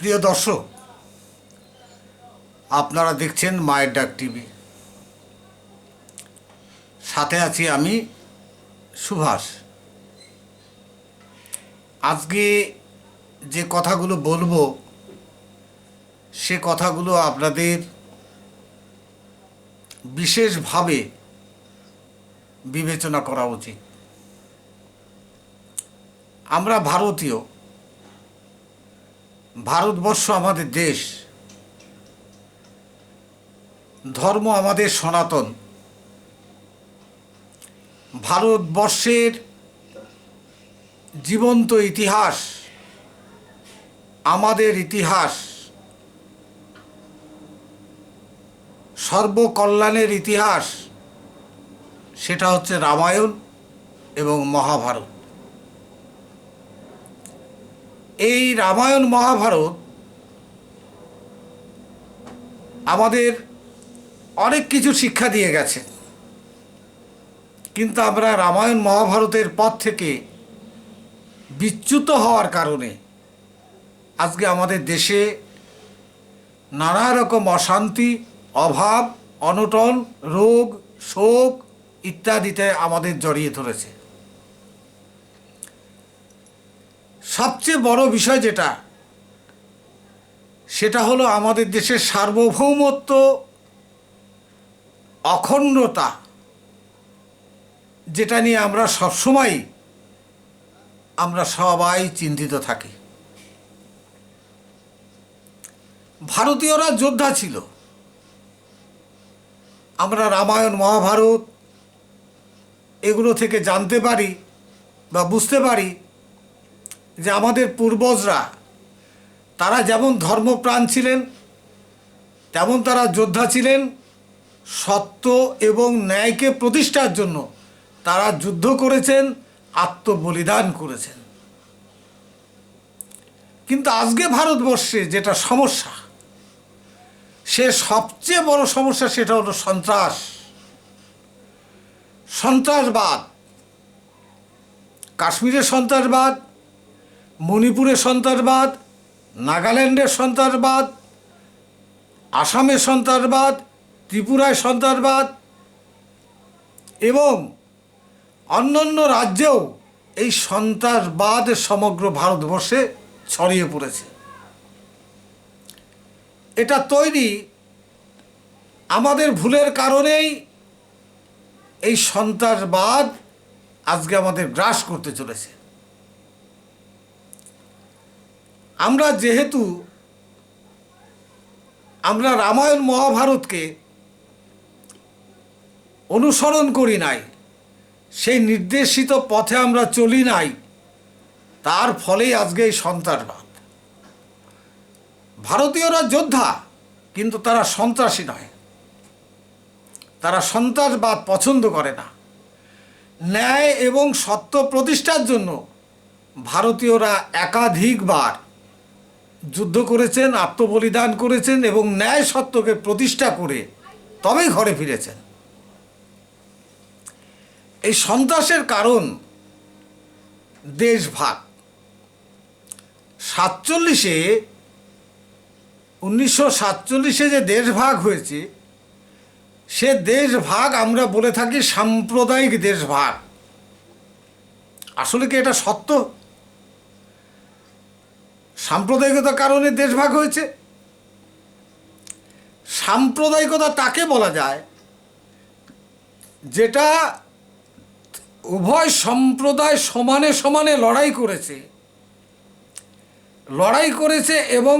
প্রিয় দর্শক, আপনারা দেখছেন মায়ের ডাক টিভি। সাথে আছি আমি সুভাষ। আজকে যে কথাগুলো বলব, সে কথাগুলো আপনাদের বিশেষভাবে বিবেচনা করা উচিত। আমরা ভারতীয় ভারতবর্ষ আমাদের দেশ। ধর্ম আমাদের সনাতন। ভারতবর্ষের জীবন্ত ইতিহাস, আমাদের ইতিহাস, সর্বকল্যাণের ইতিহাস, সেটা হচ্ছে রামায়ণ এবং মহাভারত। এই রামায়ণ মহাভারত আমাদের অনেক কিছু শিক্ষা দিয়ে গেছে। কিন্তু আমরা রামায়ণ মহাভারতের পথ থেকে বিচ্যুত হওয়ার কারণে আজকে আমাদের দেশে নানা রকম অশান্তি, অভাব, অনটন, রোগ, শোক ইত্যাদিতে আমাদের জড়িয়ে ধরেছে। সবচেয়ে বড় বিষয় যেটা, সেটা হলো আমাদের দেশের সার্বভৌমত্ব, অখণ্ডতা, যেটা নিয়ে আমরা সবসময় আমরা সবাই চিন্তিত থাকি। ভারতীয়রা যোদ্ধা ছিল। আমরা রামায়ণ, মহাভারত, এগুলো থেকে জানতে পারি বা বুঝতে পারি। যে আমাদের পূর্বজরা, তারা যেমন ধর্মপ্রাণ ছিলেন, তেমন তারা যোদ্ধা ছিলেন, সত্য এবং ন্যায়কে প্রতিষ্ঠার জন্য তারা যুদ্ধ করেছেন, আত্মবলিদান করেছেন। কিন্তু আজকে ভারতবর্ষে যেটা সমস্যা, সে সবচেয়ে বড় সমস্যা সেটা হলো সন্ত্রাস। সন্ত্রাসবাদ কাশ্মীরের সন্ত্রাসবাদ মণিপুরের সন্ত্রাসবাদ নাগাল্যান্ডের সন্ত্রাসবাদ আসামের সন্ত্রাসবাদ, ত্রিপুরায় সন্ত্রাসবাদ এবং অন্যান্য রাজ্যেও এই সন্ত্রাসবাদ সমগ্র ভারতবর্ষে ছড়িয়ে পড়েছে। এটা তৈরি আমাদের ভুলের কারণেই এই সন্ত্রাসবাদ আজকে আমাদের গ্রাস করতে চলেছে। আমরা যেহেতু, আমরা রামায়ণ মহাভারতকে অনুসরণ করি নাই, সেই নির্দেশিত পথে আমরা চলি নাই, তার ফলেই আজকে এই সন্ত্রাসবাদ। ভারতীয়রা যোদ্ধা, কিন্তু তারা সন্ত্রাসী নয়। তারা সন্ত্রাসবাদ পছন্দ করে না। ন্যায় এবং সত্য প্রতিষ্ঠার জন্য ভারতীয়রা একাধিকবার যুদ্ধ করেছেন, আত্মবলিদান করেছেন এবং ন্যায় সত্যকে প্রতিষ্ঠা করে তবেই ঘরে ফিরেছেন। এই সন্ত্রাসের কারণ দেশভাগ। সাতচল্লিশে, উনিশশো সাতচল্লিশে যে দেশভাগ হয়েছে, সে দেশভাগ আমরা বলে থাকি সাম্প্রদায়িক দেশভাগ। আসলে কি এটা সত্য? সাম্প্রদায়িকতার কারণে দেশভাগ হয়েছে। সাম্প্রদায়িকতা তাকে বলা যায় যেটা উভয় সম্প্রদায় সমানে সমানে লড়াই করেছে। লড়াই করেছে এবং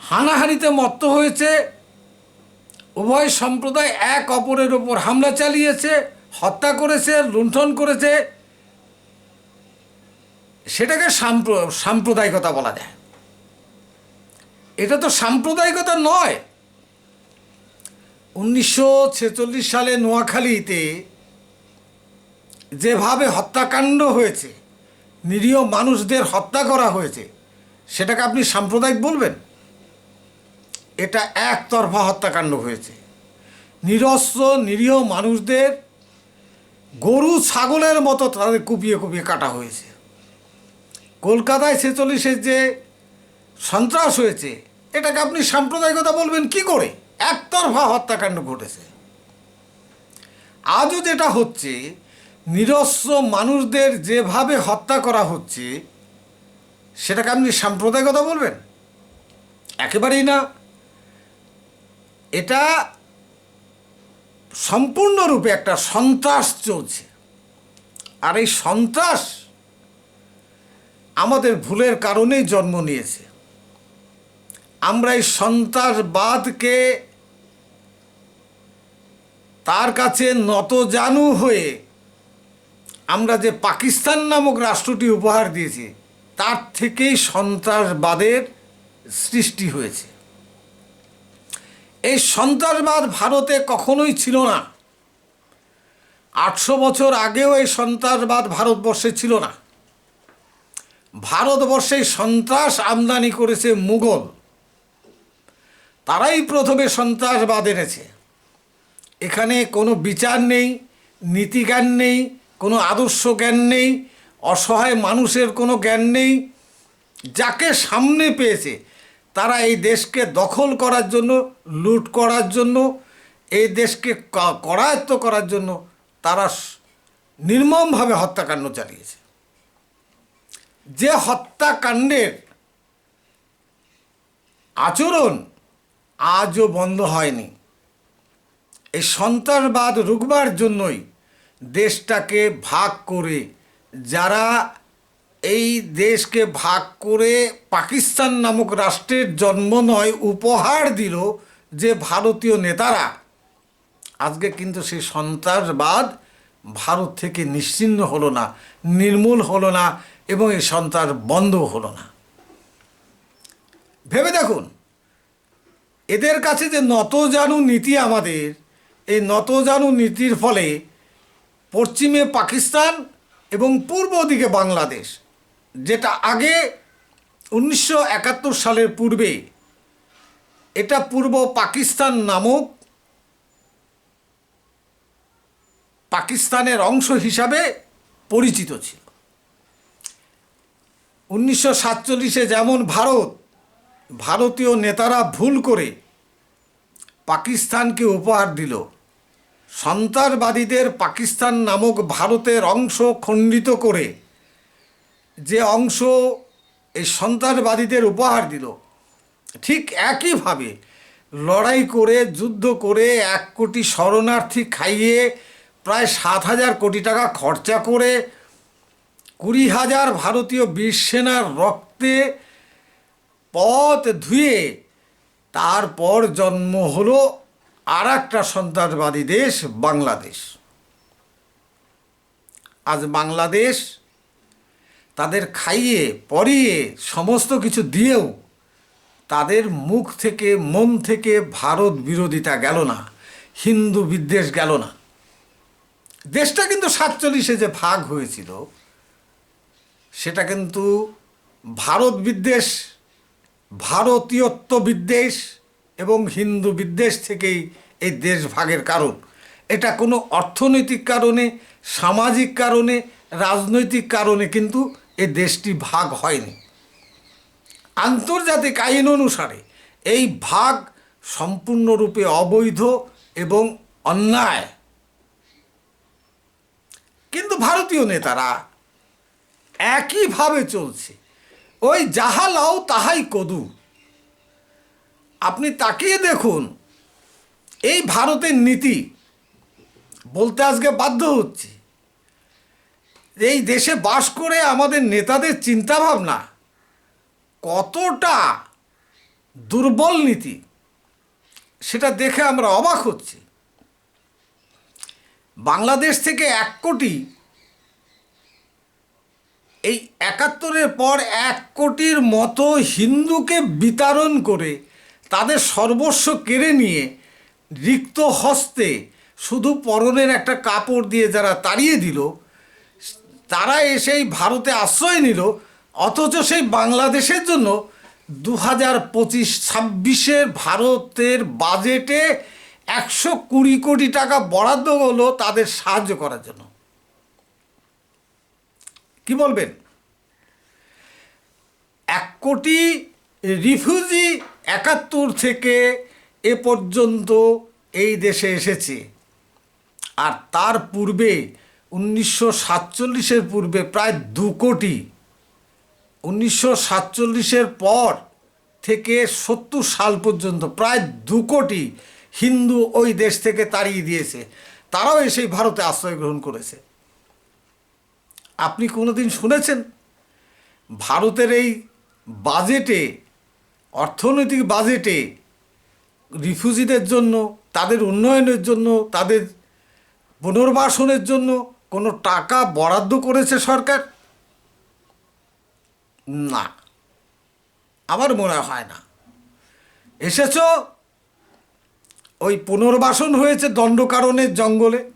হানাহানিতে মত্ত হয়েছে। উভয় সম্প্রদায় এক অপরের ওপর হামলা চালিয়েছে, হত্যা করেছে, লুণ্ঠন করেছে। সেটাকে সাম্প্র, সাম্প্রদায়িকতা বলা যায়। এটা তো সাম্প্রদায়িকতা নয়। উনিশশো সালে নোয়াখালীতে যেভাবে হত্যাকাণ্ড হয়েছে, নিরীহ মানুষদের হত্যা করা হয়েছে, সেটাকে আপনি সাম্প্রদায়িক বলবেন? এটা একতরফা হত্যাকাণ্ড হয়েছে। নিরস্ত্র, নিরীহ মানুষদের গরু, ছাগলের মতো তাদের কুপিয়ে কুপিয়ে কাটা হয়েছে। কলকাতায় ছেচল্লিশের যে সন্ত্রাস হয়েছে, এটাকে আপনি সাম্প্রদায়িকতা বলবেন কি করে? একতরফা হত্যাকাণ্ড ঘটেছে। আজও যেটা হচ্ছে, নিরস্ত্র মানুষদের যেভাবে হত্যা করা হচ্ছে, সেটাকে আপনি সাম্প্রদায়িকতা বলবেন? একেবারেই না। এটা সম্পূর্ণরূপে একটা সন্ত্রাস চলছে। আর এই সন্ত্রাস আমাদের ভুলের কারণেই জন্ম নিয়েছে। আমরা এই সন্ত্রাসবাদকে তার কাছে নতজানু হয়ে আমরা যে পাকিস্তান নামক রাষ্ট্রটি উপহার দিয়েছি, তার থেকেই সন্ত্রাসবাদের সৃষ্টি হয়েছে। এই সন্ত্রাসবাদ ভারতে কখনোই ছিল না। আটশো বছর আগেও এই সন্ত্রাসবাদ ভারতবর্ষে ছিল না। ভারতবর্ষে সন্ত্রাস আমদানি করেছে মুঘল। তারাই প্রথমে সন্ত্রাসবাদ এনেছে। এখানে কোনো বিচার নেই, নীতিজ্ঞান নেই, কোনো আদর্শ জ্ঞান নেই, অসহায় মানুষের কোনো জ্ঞান নেই। যাকে সামনে পেয়েছে, তারা এই দেশকে দখল করার জন্য, লুট করার জন্য, এই দেশকে করায়ত্ত করার জন্য তারা নির্মমভাবে হত্যাকাণ্ড চালিয়েছে। যে হত্যাকাণ্ডের আচরণ আজও বন্ধ হয়নি। এই সন্ত্রাসবাদ রুখবার জন্যই দেশটাকে ভাগ করে, যারা এই দেশকে ভাগ করে পাকিস্তান নামক রাষ্ট্রের জন্ম নয়, উপহার দিল যে ভারতীয় নেতারা। আজকে কিন্তু সেই সন্ত্রাসবাদ ভারত থেকে নিশ্চিহ্ন হলো না, নির্মূল হলো না এবং এই সন্ত্রাস বন্ধ হলো না। ভেবে দেখুন, এদের কাছে যে নতজানু নীতি আমাদের, এই নতজানু নীতির ফলে পশ্চিমে পাকিস্তান এবং পূর্ব দিকে বাংলাদেশ, যেটা আগে উনিশশো একাত্তর সালের পূর্বে এটা পূর্ব পাকিস্তান নামক পাকিস্তানের অংশ হিসাবে পরিচিত ছিল। উনিশশো সাতচল্লিশে যেমন ভারত, ভারতীয় নেতারা ভুল করে পাকিস্তানকে উপহার দিল, সন্ত্রাসবাদীদের পাকিস্তান নামক ভারতের অংশ খণ্ডিত করে যে অংশ এই সন্ত্রাসবাদীদের উপহার দিল, ঠিক একইভাবে লড়াই করে, যুদ্ধ করে এক কোটি শরণার্থী খাইয়ে প্রায় সাত হাজার কোটি টাকা খরচা করে কুড়ি হাজার ভারতীয় বীর রক্তে পথ ধুয়ে তারপর জন্ম হলো আর একটা সন্ত্রাসবাদী দেশ, বাংলাদেশ। আজ বাংলাদেশ তাদের খাইয়ে, পরিয়ে, সমস্ত কিছু দিয়েও তাদের মুখ থেকে, মন থেকে ভারত বিরোধিতা গেল না, হিন্দু বিদ্বেষ গেল না। দেশটা কিন্তু সাতচল্লিশে যে ভাগ হয়েছিল, সেটা কিন্তু ভারত বিদ্বেষ, ভারতীয়ত্ব বিদ্বেষ এবং হিন্দু বিদ্বেষ থেকেই এই দেশ ভাগের কারণ। এটা কোনো অর্থনৈতিক কারণে, সামাজিক কারণে, রাজনৈতিক কারণে কিন্তু এই দেশটি ভাগ হয়নি। আন্তর্জাতিক আইন অনুসারে এই ভাগ সম্পূর্ণরূপে অবৈধ এবং অন্যায়। কিন্তু ভারতীয় নেতারা একইভাবে চলছে। ওই যাহা লাও তাহাই কদু। আপনি তাকিয়ে দেখুন, এই ভারতের নীতি বলতে আজকে বাধ্য হচ্ছে। এই দেশে বাস করে আমাদের নেতাদের চিন্তাভাবনা কতটা দুর্বল নীতি, সেটা দেখে আমরা অবাক হচ্ছি। বাংলাদেশ থেকে এক কোটি, এই একাত্তরের পর এক কোটির মতো হিন্দুকে বিতরণ করে তাদের সর্বস্ব কেড়ে নিয়ে রিক্ত হস্তে শুধু পরনের একটা কাপড় দিয়ে যারা তাড়িয়ে দিল, তারা এসেই ভারতে আশ্রয় নিল, অথচ সেই বাংলাদেশের জন্য দু হাজার পঁচিশ ছাব্বিশের ভারতের বাজেটে একশো কুড়ি কোটি টাকা বরাদ্দ হলো তাদের সাহায্য করার জন্য। কি বলবেন? এক কোটি রিফিউজি একাত্তর থেকে এ পর্যন্ত এই দেশে এসেছে। আর তার পূর্বে, উনিশশো সাতচল্লিশের পূর্বে প্রায় দু কোটি, উনিশশো সাতচল্লিশের পর থেকে সত্তর সাল পর্যন্ত প্রায় দু কোটি হিন্দু ওই দেশ থেকে তাড়িয়ে দিয়েছে। তারাও এসে ভারতে আশ্রয় গ্রহণ করেছে। আপনি কোনোদিন শুনেছেন? ভারতের এই বাজেটে, অর্থনৈতিক বাজেটে রিফিউজিদের জন্য, তাদের উন্নয়নের জন্য, তাদের পুনর্বাসনের জন্য কোনো টাকা বরাদ্দ করেছে সরকার? না। আমার মনে হয় না। এসেছ? ওই পুনর্বাসন হয়েছে দণ্ডকারণের জঙ্গলে,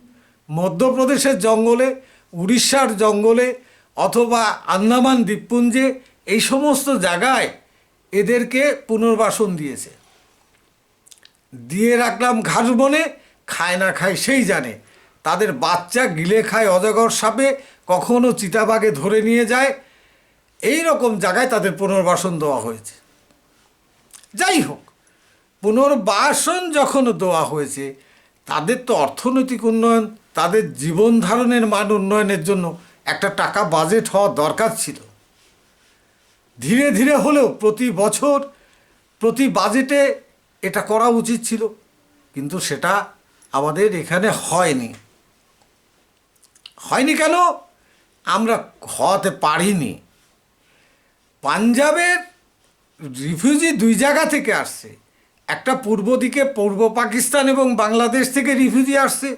মধ্যপ্রদেশের জঙ্গলে, উড়িষ্যার জঙ্গলে অথবা আন্দামান দ্বীপপুঞ্জে, এই সমস্ত জায়গায় এদেরকে পুনর্বাসন দিয়েছে। দিয়ে রাখলাম ঘাস বনে, খায় না খায় সেই জানে। তাদের বাচ্চা গিলে খায় অজগর সাপে, কখনো চিতাবাগে ধরে নিয়ে যায়। এই রকম জায়গায় তাদের পুনর্বাসন দেওয়া হয়েছে। যাই হোক পুনর্বাসন যখন দেওয়া হয়েছে, তাদের তো অর্থনৈতিক উন্নয়ন, তাদের জীবন ধারণের মান উন্নয়নের জন্য একটা টাকা বাজেট হওয়া দরকার ছিল। ধীরে ধীরে হলেও প্রতি বছর, প্রতি বাজেটে এটা করা উচিত ছিল, কিন্তু সেটা আমাদের এখানে হয়নি। হয়নি কেন? আমরা হওয়াতে পারিনি। পাঞ্জাবের রিফিউজি দুই জায়গা থেকে আসছে। একটা পূর্ব দিকে পূর্ব পাকিস্তান এবং বাংলাদেশ থেকে রিফিউজি আসছে,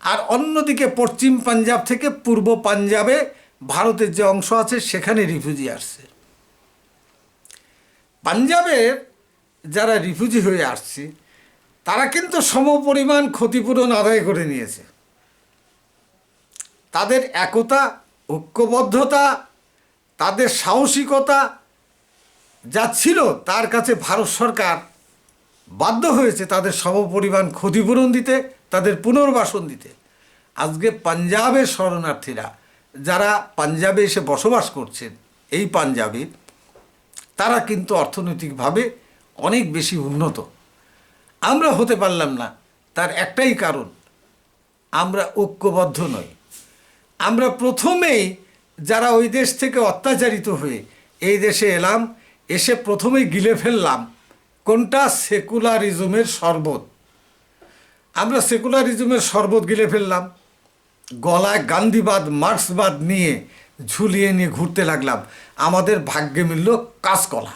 আর অন্যদিকে পশ্চিম পাঞ্জাব থেকে পূর্ব পাঞ্জাবে ভারতের যে অংশ আছে, সেখানে রিফিউজি আসছে। পাঞ্জাবের যারা রিফিউজি হয়ে আসছে, তারা কিন্তু সমপরিমাণ ক্ষতিপূরণ আদায় করে নিয়েছে। তাদের একতা, ঐক্যবদ্ধতা, তাদের সাহসিকতা যা ছিল, তার কাছে ভারত সরকার বাধ্য হয়েছে তাদের সমপরিমাণ ক্ষতিপূরণ দিতে, তাদের পুনর্বাসন দিতে। আজকে পাঞ্জাবের শরণার্থীরা, যারা পাঞ্জাবে এসে বসবাস করছেন, এই পাঞ্জাবে, তারা কিন্তু অর্থনৈতিকভাবে অনেক বেশি উন্নত। আমরা হতে পারলাম না, তার একটাই কারণ, আমরা ঐক্যবদ্ধ নই। আমরা প্রথমেই, যারা ওই দেশ থেকে অত্যাচারিত হয়ে, এই দেশে এলাম, এসে প্রথমেই গিলে ফেললাম কোনটা সেকুলারিজমের শরবত? আমরা সেকুলারিজমের শরবত গিলে ফেললাম। গলায় গান্ধীবাদ, মার্ক্সবাদ নিয়ে ঝুলিয়ে নিয়ে ঘুরতে লাগলাম। আমাদের ভাগ্যে মিলল কাঁচকলা।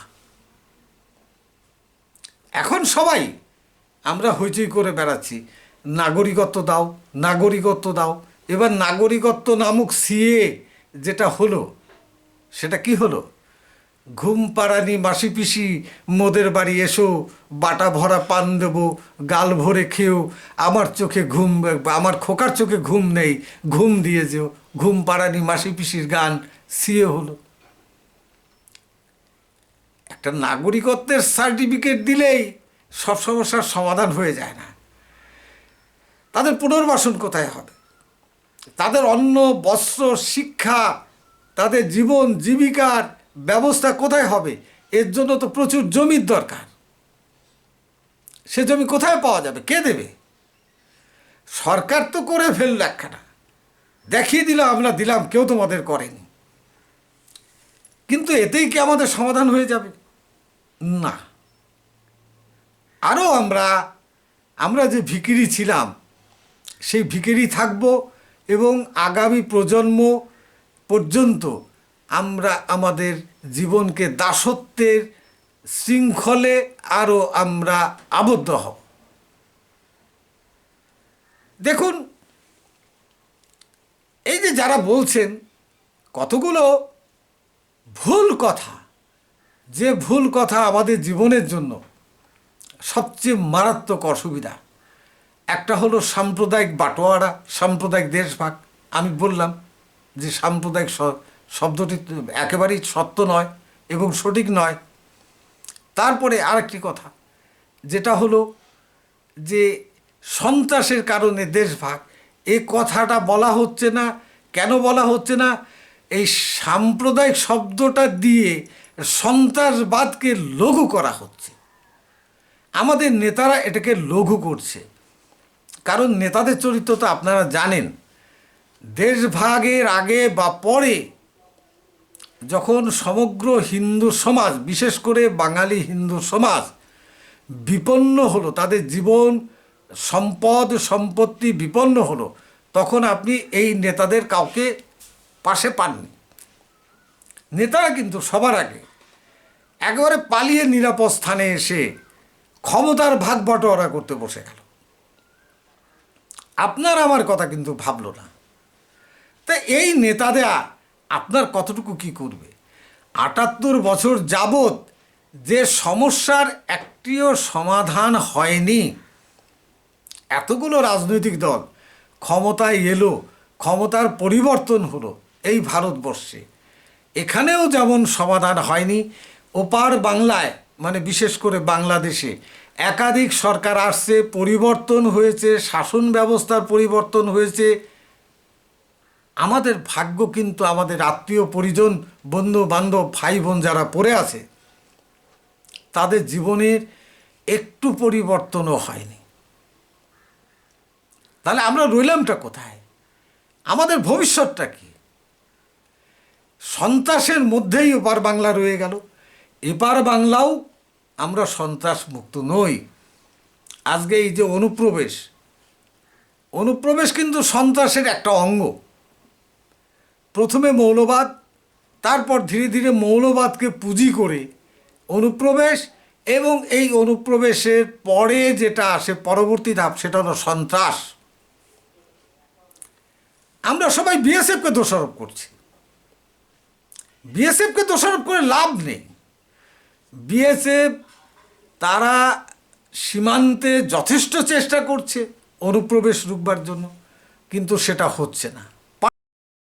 এখন সবাই, আমরা হইচই করে বেড়াচ্ছি। নাগরিকত্ব দাও নাগরিকত্ব দাও। এবার নাগরিকত্ব নামক সিএ যেটা হলো, সেটা কি হলো? ঘুম পাড়ানি মাসি পিসি মোদের বাড়ি এসো, বাটা ভরা পান দেবো, গাল ভরে খেয়েও আমার চোখে ঘুম, আমার খোকার চোখে ঘুম নেই, ঘুম দিয়ে যেও। ঘুম পাড়ানি মাসি পিসির গান সিএ হলো। একটা নাগরিকত্বের সার্টিফিকেট দিলেই সব সমস্যার সমাধান হয়ে যায় না। তাদের পুনর্বাসন কোথায় হবে? তাদের অন্ন, বস্ত্র, শিক্ষা, তাদের জীবন, জীবিকার ব্যবস্থা কোথায় হবে? এর জন্য তো প্রচুর জমির দরকার। সে জমি কোথায় পাওয়া যাবে? কে দেবে? সরকার তো করে ফেলল একখানা। দেখিয়ে দিল, আমরা দিলাম, কেউ তোমাদের করেনি। কিন্তু এতেই কি আমাদের সমাধান হয়ে যাবে? না। আরও আমরা আমরা যে ভিকিরি ছিলাম, সেই ভিকিরি থাকব এবং আগামী প্রজন্ম পর্যন্ত আমরা আমাদের জীবনকে দাসত্বের শৃঙ্খলে আরও আমরা আবদ্ধ হব। দেখুন, এই যে যারা বলছেন, কতগুলো ভুল কথা, যে ভুল কথা আমাদের জীবনের জন্য সবচেয়ে মারাত্মক অসুবিধা। একটা হলো সাম্প্রদায়িক বাটোয়ারা, সাম্প্রদায়িক দেশভাগ। আমি বললাম যে সাম্প্রদায়িক শব্দটি একেবারেই সত্য নয় এবং সঠিক নয়। তারপরে আরেকটি কথা, যেটা হলো যে সন্ত্রাসের কারণে দেশভাগ, এ কথাটা বলা হচ্ছে না, কেন বলা হচ্ছে না? এই সাম্প্রদায়িক শব্দটা দিয়ে সন্ত্রাসবাদকে লঘু করা হচ্ছে। আমাদের নেতারা এটাকে লঘু করছে। কারণ নেতাদের চরিত্র তো আপনারা জানেন। দেশভাগের আগে বা পরে যখন সমগ্র হিন্দু সমাজ, বিশেষ করে বাঙালি হিন্দু সমাজ বিপন্ন হলো, তাদের জীবন, সম্পদ, সম্পত্তি বিপন্ন হলো, তখন আপনি এই নেতাদের কাউকে পাশে পাননি। নেতারা কিন্তু সবার আগে একেবারে পালিয়ে নিরাপদ স্থানে এসে ক্ষমতার ভাগ বটোয়ারা করতে বসে গেল। আপনার আমার কথা কিন্তু ভাবলো না। তা এই নেতাদের আপনার কতটুকু কি করবে? আটাত্তর বছর যাবৎ যে সমস্যার একটিও সমাধান হয়নি। এতগুলো রাজনৈতিক দল ক্ষমতায় এলো, ক্ষমতার পরিবর্তন হলো এই ভারতবর্ষে। এখানেও যেমন সমাধান হয়নি, ওপার বাংলায় মানে বিশেষ করে বাংলাদেশে, একাধিক সরকার আসছে, পরিবর্তন হয়েছে, শাসন ব্যবস্থার পরিবর্তন হয়েছে আমাদের ভাগ্য কিন্তু আমাদের আত্মীয় পরিজন বন্ধু বান্ধব ভাই বোন যারা পড়ে আছে, তাদের জীবনের একটু পরিবর্তনও হয়নি। তাহলে আমরা রইলামটা কোথায়? আমাদের ভবিষ্যৎটা কি? সন্ত্রাসের মধ্যেই ওপার বাংলা রয়ে গেল। এপার বাংলাও আমরা সন্ত্রাস মুক্ত নই। আজকে এই যে অনুপ্রবেশ অনুপ্রবেশ কিন্তু সন্ত্রাসের একটা অঙ্গ। প্রথমে মৌলবাদ, তারপর ধীরে ধীরে মৌলবাদকে পুঁজি করে অনুপ্রবেশ এবং এই অনুপ্রবেশের পরে যেটা আসে, পরবর্তী ধাপ, সেটা হলো সন্ত্রাস। আমরা সবাই বিএসএফকে দোষারোপ করছি। বিএসএফকে দোষারোপ করে লাভ নেই। বিএসএফ তারা সীমান্তে যথেষ্ট চেষ্টা করছে অনুপ্রবেশ রুখবার জন্য, কিন্তু সেটা হচ্ছে না।